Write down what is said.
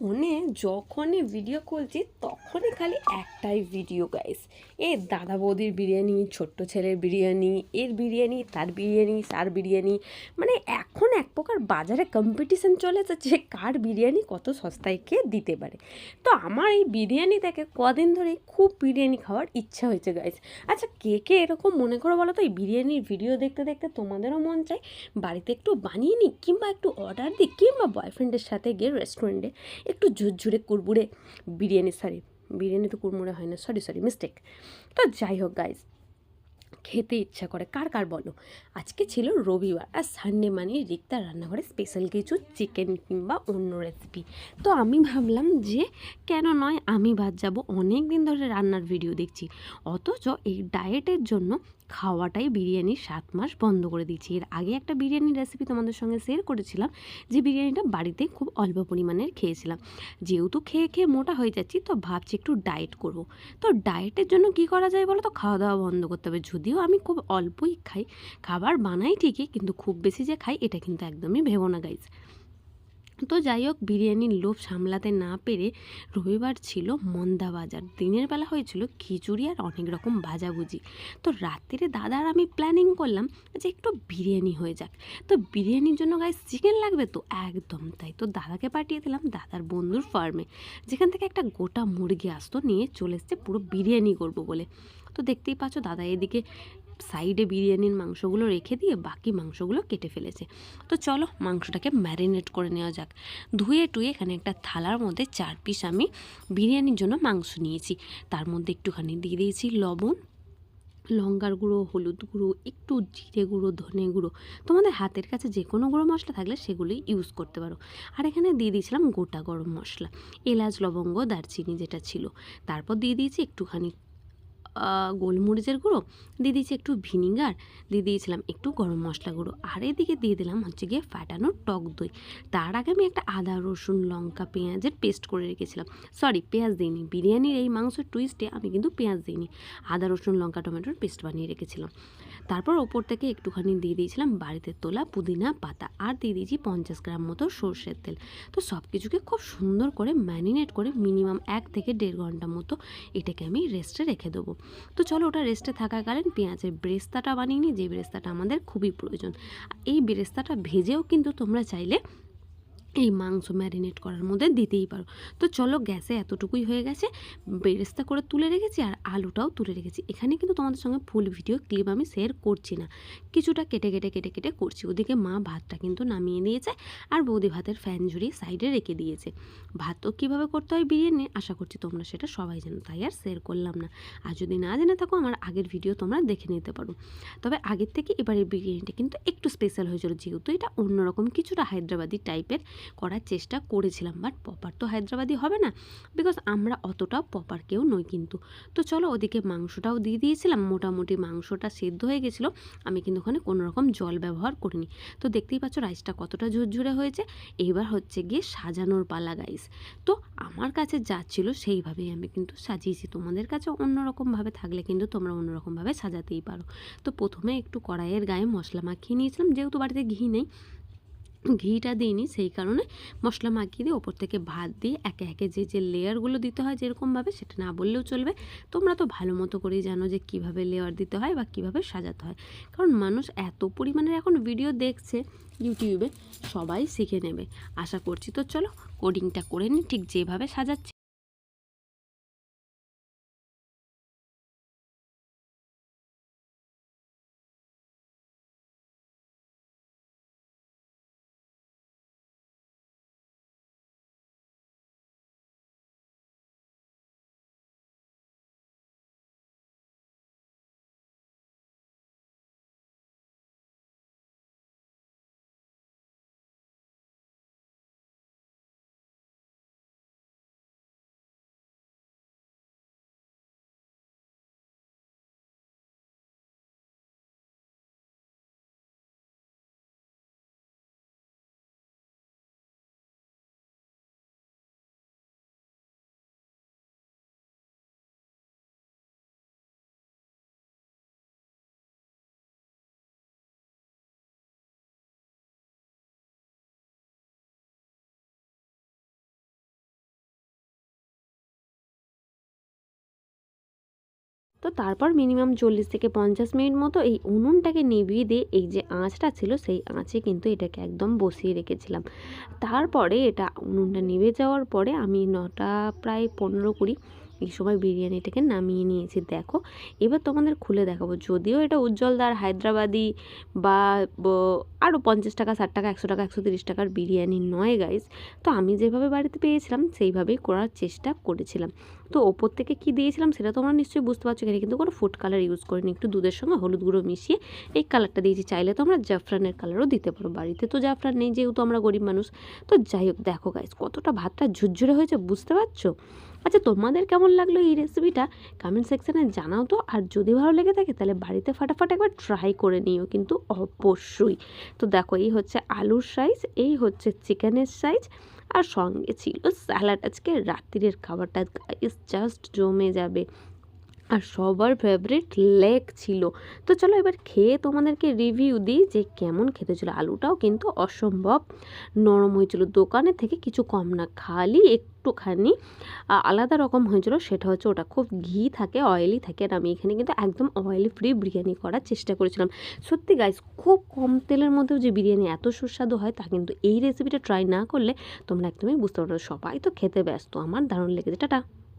ফোনে যখনই ভিডিও করছি তখনই খালি একটাই ভিডিও গাইস এ দাদা বৌদির বিরিয়ানি, ছোট্ট ছেলের বিরিয়ানি, এর বিরিয়ানি, তার বিরিয়ানি তার বিরিয়ানি। মানে এখন এক প্রকার বাজারে কম্পিটিশন চলেছে যে কার বিরিয়ানি কত সস্তায় কে দিতে পারে। তো আমার এই বিরিয়ানি থেকে কদিন ধরেই খুব বিরিয়ানি খাওয়ার ইচ্ছা হয়েছে গাইস আচ্ছা কে কে এরকম মনে করো বলো তো, এই বিরিয়ানির ভিডিও দেখতে দেখতে তোমাদেরও মন চায়? বাড়িতে একটু বানিয়ে নিই কিংবা একটু অর্ডার দিই কিংবা বয়ফ্রেন্ডের সাথে গিয়ে রেস্টুরেন্টে একটু ঝুরঝুরে কুড়বুড়ে বিরিয়ানি সরি বিরিয়ানি তো কুড়মুড়ে হয় না সরি সরি মিস্টেক তো যাই হোক গাইজ খেতে ইচ্ছা করে। কার কার বলো? আজকে ছিল রবিবার আর সানডে মানে রিক্তার রান্নাঘরে স্পেশাল কিছু চিকেন কিংবা অন্য রেসিপি তো আমি ভাবলাম যে কেন নয় আমি বাদ যাব অনেক দিন ধরে রান্নার ভিডিও দেখছি। অথচ এই ডায়েটের জন্য খাওয়াটাই বিরিয়ানি সাত মাস বন্ধ করে দিচ্ছি এর আগে একটা বিরিয়ানির রেসিপি তোমাদের সঙ্গে শেয়ার করেছিলাম, যে বিরিয়ানিটা বাড়িতে খুব অল্প পরিমাণের খেয়েছিলাম। যেহেতু খেয়ে খেয়ে মোটা হয়ে যাচ্ছি, তো ভাবছি একটু ডায়েট করব। তো ডায়েটের জন্য কি করা যায় বলো তো? খাওয়া দাওয়া বন্ধ করতে হবে। যদিও আমি খুব অল্পই খাই, খাবার বানাই ঠিকই, কিন্তু খুব বেশি যে খাই, এটা কিন্তু একদমই ভেবো না গাইজ তো যাই হোক, বিরিয়ানির লোভ সামলাতে না পেরে রবিবার ছিল মন্দা বাজার। দিনের বেলা হয়েছিল খিচুড়ি আর অনেক রকম ভাজাভুজি। তো রাত্রিরে দাদা আর আমি প্ল্যানিং করলাম যে একটু বিরিয়ানি হয়ে যাক। তো বিরিয়ানির জন্য গায়ে চিকেন লাগবে তো? একদম তাই। তো দাদাকে পাঠিয়ে দিলাম দাদার বন্ধুর ফার্মে যেখান থেকে একটা গোটা মুরগি আসতো নিয়ে চলে এসছে, পুরো বিরিয়ানি করব বলে। তো দেখতেই পাচ্ছ দাদা এদিকে সাইডে বিরিয়ানির মাংসগুলো রেখে দিয়ে বাকি মাংসগুলো কেটে ফেলেছে। তো চলো মাংসটাকে ম্যারিনেট করে নেওয়া যাক। ধুয়ে টুয়ে এখানে একটা থালার মধ্যে চার পিস আমি বিরিয়ানির জন্য মাংস নিয়েছি। তার মধ্যে একটুখানি দিয়ে দিয়েছি লবণ, লঙ্কার গুঁড়ো, হলুদ গুঁড়ো, একটু জিরে গুঁড়ো, ধনে গুঁড়ো। তোমাদের হাতের কাছে যে কোনো গুঁড়ো মশলা থাকলে সেগুলোই ইউজ করতে পারো। আর এখানে দিয়ে দিয়েছিলাম গোটা গরম মশলা, এলাচ, লবঙ্গ, দারচিনি যেটা ছিল। তারপর দিয়ে দিয়েছি একটুখানি গোলমরিচের গুঁড়ো, দিয়ে দিয়েছি একটু ভিনিগার, দিয়ে দিয়েছিলাম একটু গরম মশলা গুঁড়ো। আর এদিকে দিয়ে দিলাম হচ্ছে গিয়ে ফাটানো টক দই। তার আগে আমি একটা আদা, রসুন, লঙ্কা, পেঁয়াজের পেস্ট করে রেখেছিলাম। সরি, পেঁয়াজ দিইনি। বিরিয়ানির এই মাংসের টুইস্টে আমি কিন্তু পেঁয়াজ দিইনি। আদা, রসুন, লঙ্কা, টমেটোর পেস্ট বানিয়ে রেখেছিলাম। তারপর ওপর থেকে একটুখানি দিয়ে দিয়েছিলাম বাড়িতে তোলা, পুদিনা, পাতা আর দিয়ে দিয়েছি পঞ্চাশ গ্রাম মতো সর্ষের তেল। তো সব কিছুকে খুব সুন্দর করে ম্যারিনেট করে মিনিমাম এক থেকে দেড় ঘণ্টা মতো এটাকে আমি রেস্টে রেখে দেবো। তো চলো ওটা রেস্টে থাকাকালীন পেঁয়াজের ব্রেস্তাটা বানিয়ে নিই, যে ব্রেস্তাটা আমাদের খুবই প্রয়োজন। এই ব্রেস্তাটা ভেজেও কিন্তু তোমরা চাইলে এই মাংস ম্যারিনেট করার মধ্যে দিতেই পারো। তো চলো গ্যাসে এতটুকুই হয়ে গেছে। বেরেস্তা করে তুলে রেখেছি আর আলুটাও তুলে রেখেছি। এখানে কিন্তু তোমাদের সঙ্গে ফুল ভিডিও ক্লিপ আমি শেয়ার করছি না। কিছুটা কেটে কেটে কেটে কেটে করছি। ওদিকে মা ভাতটা কিন্তু নামিয়ে দিয়েছে আর বৌদি ভাতের ফ্যান ঝুড়িয়ে সাইডে রেখে দিয়েছে। ভাত তো কীভাবে করতে হয় বিরিয়ানি? আশা করছি তোমরা সেটা সবাই জানো, তাই আর শেয়ার করলাম না। আর যদি না জেনে থাকো, আমার আগের ভিডিও তোমরা দেখে নিতে পারো। তবে আগের থেকে এবারের বিরিয়ানিটা কিন্তু একটু স্পেশাল হয়েছিল, যেহেতু এটা অন্যরকম, কিছুটা হায়দ্রাবাদি টাইপের করার চেষ্টা করেছিলাম বাট পপার তো হায়দ্রাবাদি হবে না বিকজ আমরা অতটাও পপার কেউ নই কিন্তু। তো চলো ওদিকে মাংসটাও দিয়ে দিয়েছিলাম, মোটামুটি মাংসটা সেদ্ধ হয়ে গেছিল, আমি কিন্তু ওখানে কোনো রকম জল ব্যবহার করিনি। তো দেখতেই পাচ্ছ রাইসটা কতটা ঝুরঝুরে হয়েছে, এবার হচ্ছে গিয়ে সাজানোর পালা গাইস তো আমার কাছে যা ছিল সেইভাবেই আমি কিন্তু সাজিয়েছি, তোমাদের কাছে অন্যরকমভাবে থাকলে কিন্তু তোমরা অন্যরকমভাবে সাজাতেই পারো। তো প্রথমে একটু কড়াইয়ের গায়ে মশলা মাখিয়ে নিয়েছিলাম, যেহেতু বাড়িতে ঘি নেই ঘিটা দিইনি, সেই কারণে মশলা মাখিয়ে দিয়ে ওপর থেকে ভাত দিয়ে একে একে যে যে লেয়ারগুলো দিতে হয় যেরকমভাবে সেটা না বললেও চলবে। তোমরা তো ভালো মতো করেই জানো যে, কীভাবে লেয়ার দিতে হয় বা কীভাবে সাজাতে হয়। কারণ মানুষ এত পরিমাণের এখন ভিডিও দেখছে ইউটিউবে, সবাই শিখে নেবে। আশা করছি তো চলো কোডিংটা করে নিই ঠিক যেভাবে সাজাচ্ছি। তো তারপর মিনিমাম চল্লিশ থেকে পঞ্চাশ মিনিট মতো এই উনুনটাকে নিভিয়ে দিয়ে এই যে আঁচটা ছিল, সেই আঁচে কিন্তু এটাকে একদম বসিয়ে রেখেছিলাম। তারপরে এটা উনুনটা নিভে যাওয়ার পরে আমি নটা প্রায় পনেরো কুড়ি এই সময় বিরিয়ানিটাকে নামিয়ে নিয়েছি, দেখো। এবার তোমাদের খুলে দেখাবো। যদিও এটা উজ্জ্বলদার হায়দ্রাবাদি বা আরও পঞ্চাশ টাকা, ষাট টাকা, একশো টাকা, একশো তিরিশ টাকার বিরিয়ানি নয় গাইস তো আমি যেভাবে বাড়িতে পেয়েছিলাম, সেইভাবেই করার চেষ্টা করেছিলাম। তো ওপর থেকে কি দিয়েছিলাম সেটা তোমরা নিশ্চয়ই বুঝতে পারছ এখানে, কিন্তু কোনো ফুড কালার ইউজ করিনি। একটু দুধের সঙ্গে হলুদ গুঁড়ো মিশিয়ে এই কালারটা দিয়েছি। চাইলে তোমরা জাফরানের কালারও দিতে পারো। বাড়িতে তো জাফরান নেই, যেহেতু আমরা গরিব মানুষ। তো যাই হোক, দেখো গাইস কতটা ভাতটা ঝুরঝুরে হয়েছে, বুঝতে পারছ? আচ্ছা তোমাদের কেমন লাগল এই রেসিপিটা কমেন্ট সেকশানে জানাও তো। আর যদি ভালো লেগে থাকে, তাহলে বাড়িতে ফাটাফাট একবার ট্রাই করে নিও কিন্তু অবশ্যই। তো দেখো, এই হচ্ছে আলুর সাইজ এই হচ্ছে চিকেনের সাইজ আর সঙ্গে ছিল স্যালাড আজকে রাত্রির খাবারটা ইস জাস্ট জমে যাবে। আর সবার ফেভারিট লেগ ছিল। তো চলো এবার খেয়ে তোমাদেরকে রিভিউ দিই যে কেমন খেতে ছিল। আলুটাও কিন্তু অসম্ভব নরম হয়েছিল। দোকানে থেকে কিছু কম না, খালি একটুখানি আলাদা রকম হয়েছিল। সেটা হচ্ছে ওটা খুব ঘি থাকে অয়েলি থাকে আর আমি এখানে কিন্তু একদম অয়েলি ফ্রি বিরিয়ানি করার চেষ্টা করেছিলাম। সত্যি গাইস খুব কম তেলের মধ্যেও যে বিরিয়ানি এত সুস্বাদু হয় তা কিন্তু এই রেসিপিটা ট্রাই না করলে তোমরা একদমই বুঝতে পারো সবাই তো খেতে ব্যস্ত, আমার দারুণ লেগেছে। টাটা!